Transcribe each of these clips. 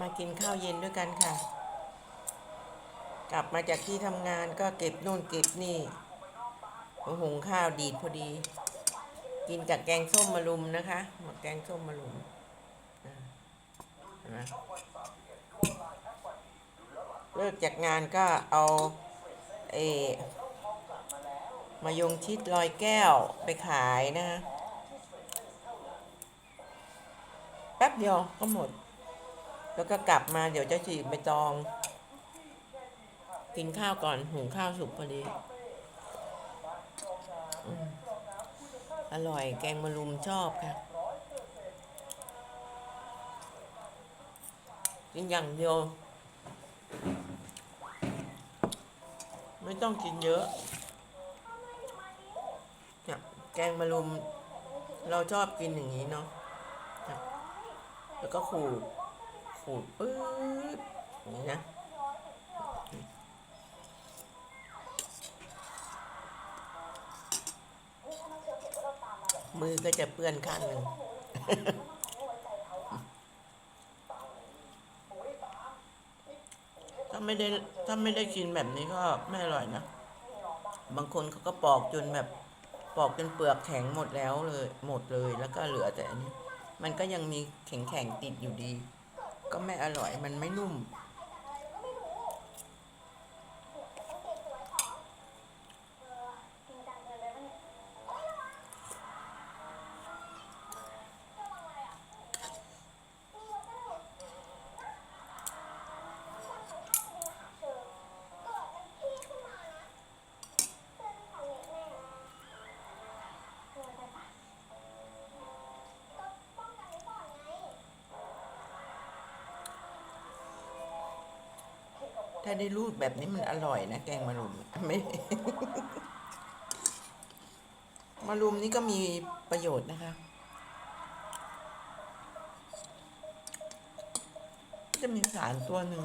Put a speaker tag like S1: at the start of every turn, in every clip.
S1: มากินข้าวเย็นด้วยกันค่ะ กลับมาจากที่ทำงานก็เก็บนู่นเก็บนี่หุงข้าวดีดพอดี กินกับแกงส้มมะรุมนะคะหมกแกงส้มมะรุมเห็นไหมเลิกจากงานก็เอาเอมายงชิดลอยแก้วไปขายนะแป๊บเดียวก็หมด แล้วก็กลับมาเดี๋ยวจะฉีกใบตอง กินข้าวก่อนหุงข้าวสุกพอดีอร่อยแกงมะรุมชอบค่ะ กินอย่างเดียว ไม่ต้องกินเยอะเนี่ยแกงมะรุม เราชอบกินอย่างนี้เนาะแล้วก็ขูด ขูดปื๊ดอย่างนี้นะมือก็จะเปื้อนข้างหนึ่งถ้าไม่ได้ถ้าไม่ได้กินแบบนี้ก็ไม่อร่อยนะ บางคนเขาก็ปอกจนแบบปอกจนเปลือกแข็งหมดแล้วเลย หมดเลยแล้วก็เหลือแต่อันนี้ มันก็ยังมีแข็งแข็งๆติดอยู่ดี ก็ไม่อร่อยมันไม่นุ่ม ถ้าได้รูดแบบนี้มันอร่อยนะแกงมะรุมไม่มะรุมนี่ก็มีประโยชน์นะคะ จะมีสารตัวหนึ่ง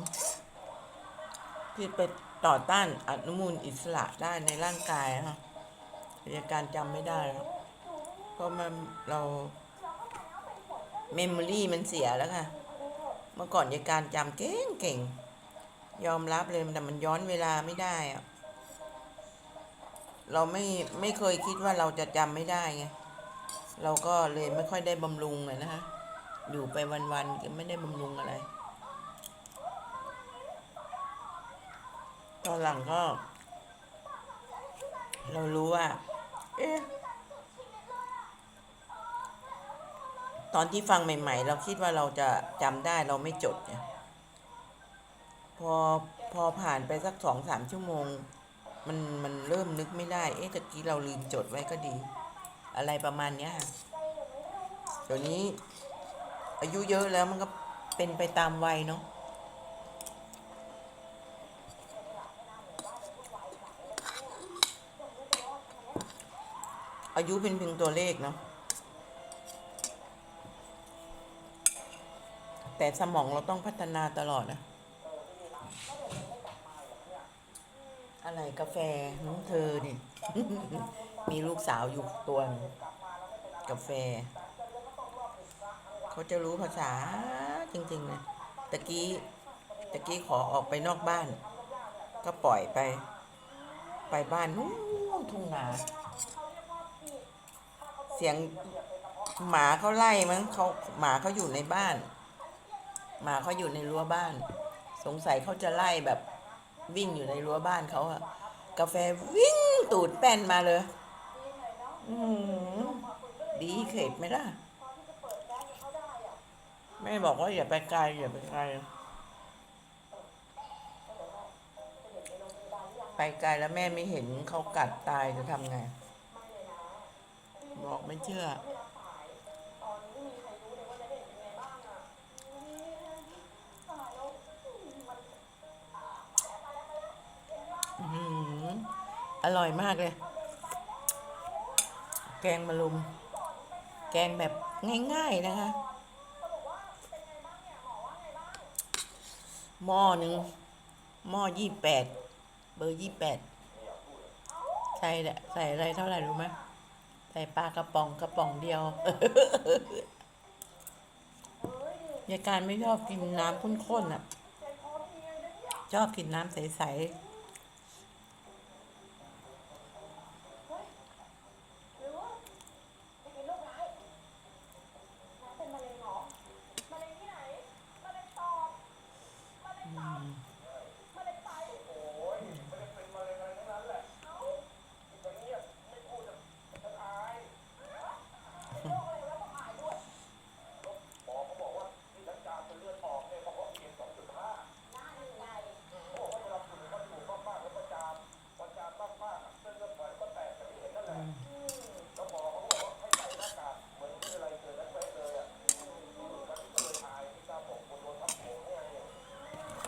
S1: ที่ไปต่อต้านอนุมูลอิสระได้ในร่างกายนะคะอาการจำไม่ได้แล้วเพราะมันเราเมมโมรี่มันเสียแล้วค่ะ เมื่อก่อนอาการจำเก่งเก่ง ยอมรับเลยแต่มันย้อนเวลาไม่ได้อะเราไม่ไม่เคยคิดว่าเราจะจำไม่ได้ไงเราก็เลยไม่ค่อยได้บำรุงเลยนะคะอยู่ไปวันๆก็ไม่ได้บำรุงอะไร ตอนหลังก็ เรารู้ว่า เอ๊ะตอนที่ฟังใหม่ ๆ เราคิดว่าเราจะจำได้เราไม่จดเนี่ย พอพอผ่านไปสักสองสามชั่วโมง มันมันเริ่มนึกไม่ได้ เอ๊ะตะกี้เราลืมจดไว้ก็ดี อะไรประมาณเนี้ยค่ะเดี๋ยวนี้ อายุเยอะแล้วมันก็เป็นไปตามวัยเนาะอายุเป็นเพียงตัวเลขเนาะแต่สมองเราต้องพัฒนาตลอดนะ อะไรกาแฟน้องเธอนี่ มีลูกสาวอยู่ตัวนกาแฟ เขาจะรู้ภาษาจริงๆเลยตะกี้ตะกี้ขอออกไปนอกบ้าน ก็ปล่อยไป ไปบ้านนู้นทุ่งนา เสียงหมาเขาไล่มั้งเขาหมาเขาอยู่ในบ้าน หมาเขาอยู่ในรั้วบ้าน สงสัยเขาจะไล่แบบ วิ่งอยู่ในรั้วบ้านเขาอะกาแฟวิ่งตูดแป้นมาเลยอืมดีเข็ดไหมล่ะ แม่บอกว่าอย่าไปไกลอย่าไปไกลไปไกลแล้วแม่ไม่เห็นเขากัดตายจะทำไง บอกไม่เชื่อ อร่อยมากเลย แกงมะรุม แกงแบบง่ายๆนะคะ หม้อหนึ่งหม้อยี่แปด เบอร์ยี่แปด ใส่ใส่อะไรเท่าไหร่รู้ไหมใส่ปลากระป๋องกระป๋องเดียวยายการไม่ชอบกินน้ำข้นๆอะ ชอบกินน้ำใส
S2: หรือว่าจะกินลูกร้ายน้าเป็นมะเร็งเหรอมะเร็งที่ไหนมะเร็งปอดมะเร็งตับมะเร็งไตโอ้ยไม่ได้เป็นมะเร็งอะไรทั้งนั้นแหละเอ้าจะเงียบไม่พูดจะจะอายเป็นโรคอะไรแล้วต้องอายด้วยหมอเขาบอกว่าที่น้ำตาเป็นเลือดออกเนี่ยเพราะเพียง2.5น่าดีใจเขาบอกว่าเวลาฝุ่นมันอยู่มากๆแล้วก็จามพอจามมากๆเส้นเลือดฝอยก็แตกอย่างที่เห็นนั่นแหละ แล้วหมอเขาบอกว่าให้ใส่หน้ากากเหมือนที่อะไรเกิดนั้นเป๊ะเลยอะแล้วก็เลยอายที่กล้าบอกคนโดนทับหัวไงเนี่ยเ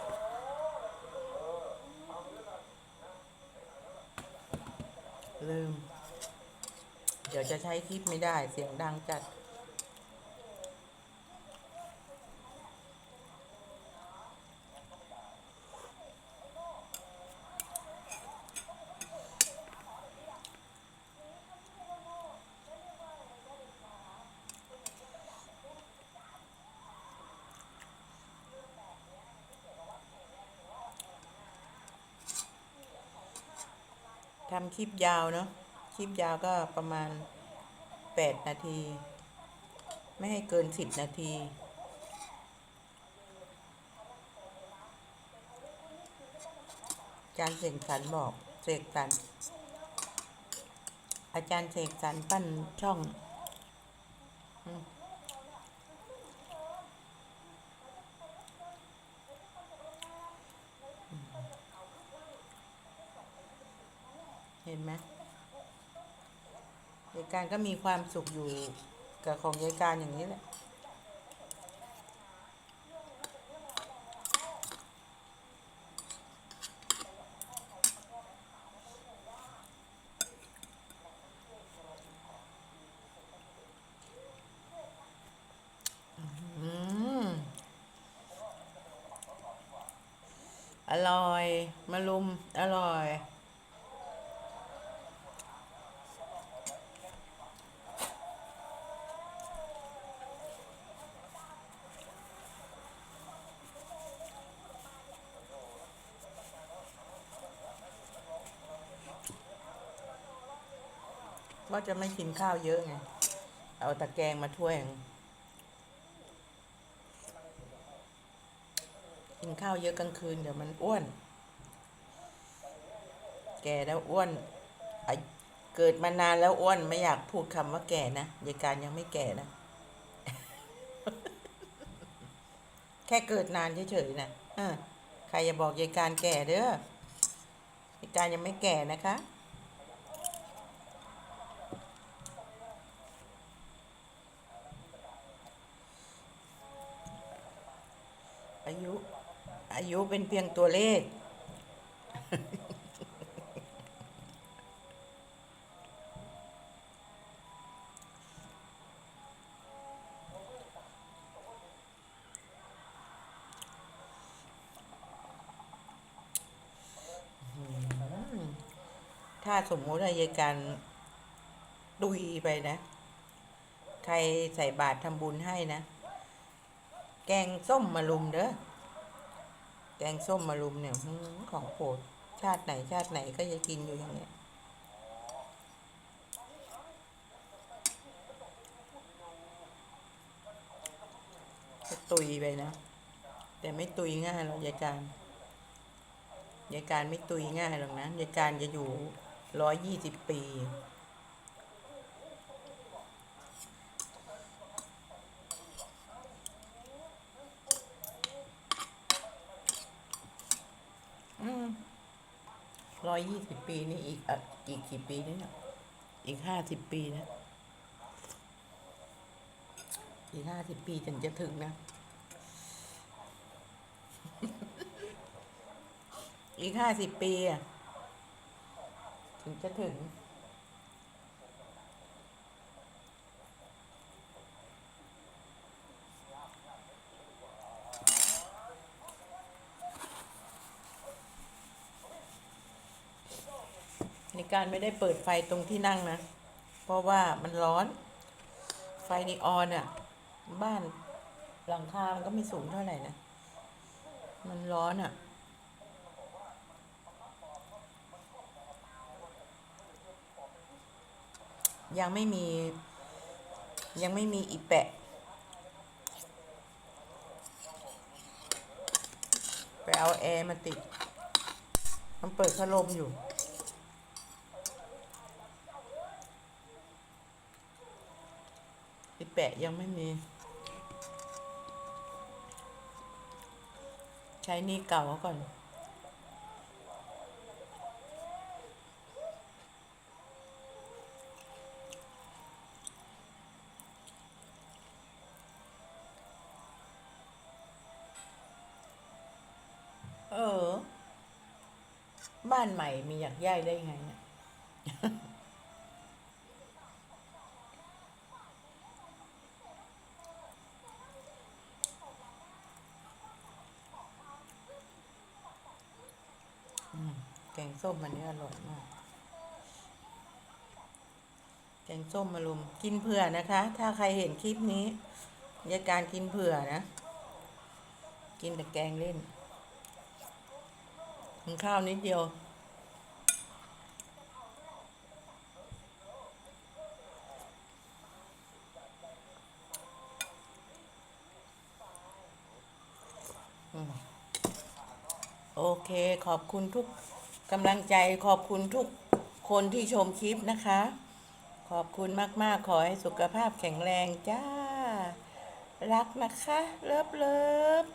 S2: ออเอาเรื่องอะ
S1: ๆ ลืม เดี๋ยวจะใช้คลิปไม่ได้เสียงดังจัด ทำคลิปยาวเนาะ คลิปยาวก็ประมาณแปดนาที ไม่ให้เกินสิบนาที อาจารย์เสกสรรบอกเสกสรรอาจารย์เสกสรรปั้นช่อง อืมเห็น ไหมยายการก็มีความสุขอยู่กับของยายการอย่างนี้แหละอร่อย มาลุม อร่อย ว่าจะไม่กินข้าวเยอะไง เอาตะแกรงมาถ้วย กินข้าวเยอะกลางคืนเดี๋ยวมันอ้วน แก่แล้วอ้วน เกิดมานานแล้วอ้วนไม่อยากพูดคำว่าแก่นะยายการยังไม่แก่นะ แค่เกิดนานเฉยๆนะเออใครอย่าบอกยายการแก่เด้อยายการยังไม่แก่นะคะ เป็นเพียงตัวเลข ถ้าสมมุติว่ายการดุยไปนะ ใครใส่บาตรทำบุญให้นะ แกงส้มมารุมเด้อ แกงส้มมารุมเนี่ยของโปรดชาติไหนชาติไหนก็จะกินอยู่อย่างเนี้ยตุยไปนะ แต่ไม่ตุยง่ายหรอกยายการยายการไม่ตุยง่ายหรอกนะยายการจะอยู่ร้อยยี่สิบปี ร้อยยี่สิบปีนี่อีกอีกกี่ปีนี่เนี่ยอีกห้าสิบปีนะอีกห้าสิบปีถึงจะถึงนะ อีกห้าสิบปีอะ ถึงจะถึง การไม่ได้เปิดไฟตรงที่นั่งนะ เพราะว่ามันร้อน ไฟนีออนอะ บ้านหลังคา มันก็ไม่สูงเท่าไหร่นะ มันร้อนอะ่ะ ยังไม่มี ยังไม่มีอีแปะ ไปเอาแอร์มาติด มันเปิดพัดลมอยู่ แปะยังไม่มี ใช้หนี่เก่าก่อน เออ บ้านใหม่มีอยากย้ายได้ไงเนี่ย แกงส้มมันนี้อร่อยมากแกงส้มมารุมกินเผื่อนะคะ ถ้าใครเห็นคลิปนี้ยาการกินเผื่อนะ กินแต่แกงเล่นกินข้าวนิดเดียว โอเคขอบคุณทุก กำลังใจขอบคุณทุกคนที่ชมคลิปนะคะ ขอบคุณมากๆ ขอให้สุขภาพแข็งแรงจ้า รักนะคะ เลิฟเลิฟ